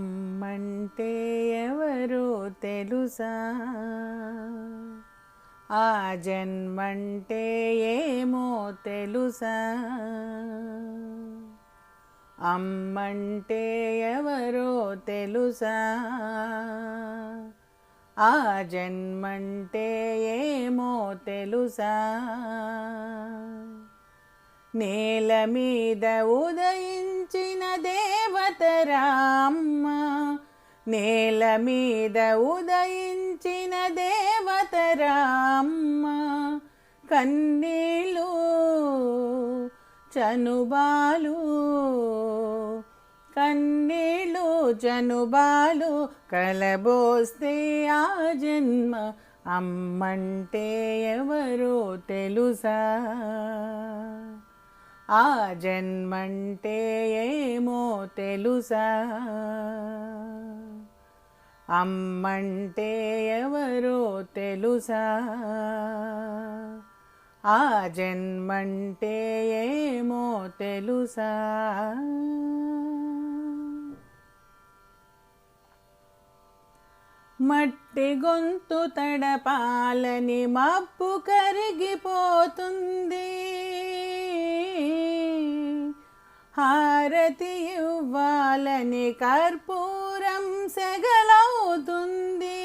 అమ్మంటే ఎవరో తెలుసా? ఆ జన్మంటే ఏమో తెలుసా? అమ్మంటే ఎవరో తెలుసా? ఆ జన్మంటే ఏమో తెలుసా? నేల మీద ఉదయించిన దేవతరామ్మ నేల మీద ఉదయించిన దేవతరామ్మ కన్నీళ్ళు చనుబాలు కన్నీళ్ళు చనుబాలు కలబోస్తే ఆ జన్మ అమ్మంటే ఎవరో తెలుసా? ఆ జన్మంటే ఏమో తెలుసా? అమ్మంటే ఎవరో తెలుసా? ఆ జన్మంటే ఏమో తెలుసా? మట్టి గొంతు తడపాలని మబ్బు కరిగిపోతుంది. హారతి ఇవ్వాలని కర్పూరం సెగలవుతుంది.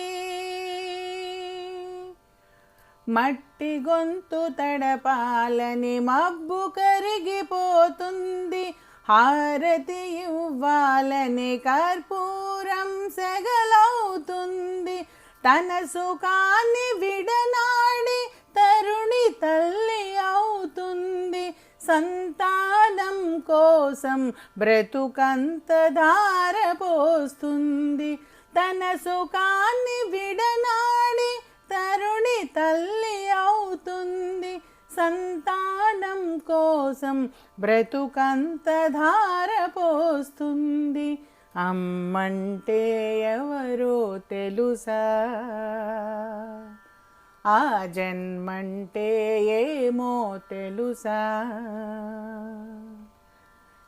మట్టి గొంతు తడపాలని మబ్బు కరిగిపోతుంది. హారతి ఇవ్వాలని కర్పూరం సెగలవుతుంది. తన సుఖాన్ని విడనాడి తరుణి తల్లి అవుతుంది. సంతా కోసం బ్రతుకంత ధారపోస్తుంది తన సుఖాన్ని విడనాడి తరుణి తల్లి అవుతుంది. సంతానం కోసం బ్రతుకంత ధారపోస్తుంది అమ్మంటే ఎవరో తెలుసా? ఆ జన్మంటే ఏమో తెలుసా?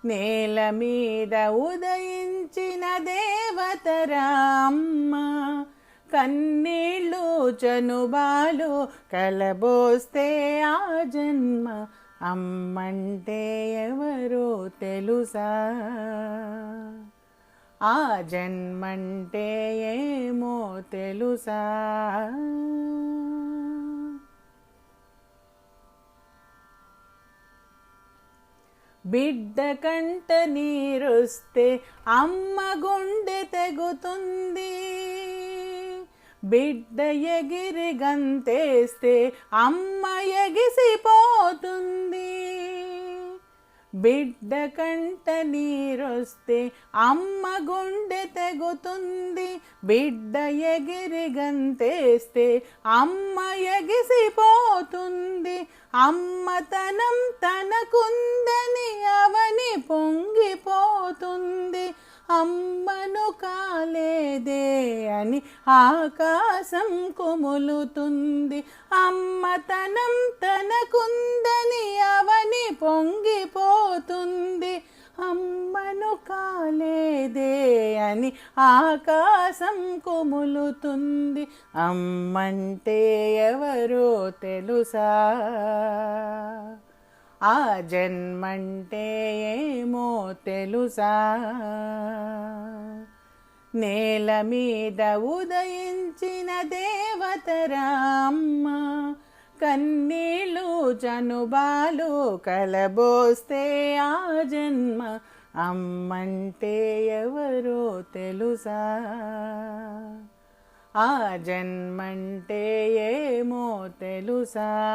నేల మీద ఉదయించిన దేవతరామ్మ కన్నీళ్ళు చనుబాలు కలబోస్తే ఆ జన్మ. అమ్మంటే ఎవరో తెలుసా? ఆ జన్మంటే ఏమో తెలుసా? బిడ్డ కంట నీరుస్తే అమ్మ గుండె తెగుతుంది. బిడ్డ ఎగిరి గంతేస్తే అమ్మ ఎగిసిపోతుంది. బిడ్డ కంట నీరొస్తే అమ్మ గుండె తెగుతుంది. బిడ్డ ఎగిరి గంతేస్తే అమ్మ ఎగిసిపోతుంది. అమ్మతనం తనకుందని అవని పొంగిపోతుంది. అమ్మను కాలేదే అని ఆకాశం కుములుతుంది. అమ్మతనం తనకుందని అవని పొంగిపోతుంది. అమ్మను కాలేదే అని ఆకాశం కుములుతుంది. అమ్మంటే ఎవరో తెలుసా? ఆ జన్మంటే ఏమో తెలుసా? నేల మీద ఉదయించిన దేవతరామ్మ కన్నీళ్ళు చనుబాలు కలబోస్తే ఆ జన్మ అమ్మంటే ఎవరో తెలుసా? ఆ జన్మంటే ఏమో తెలుసా?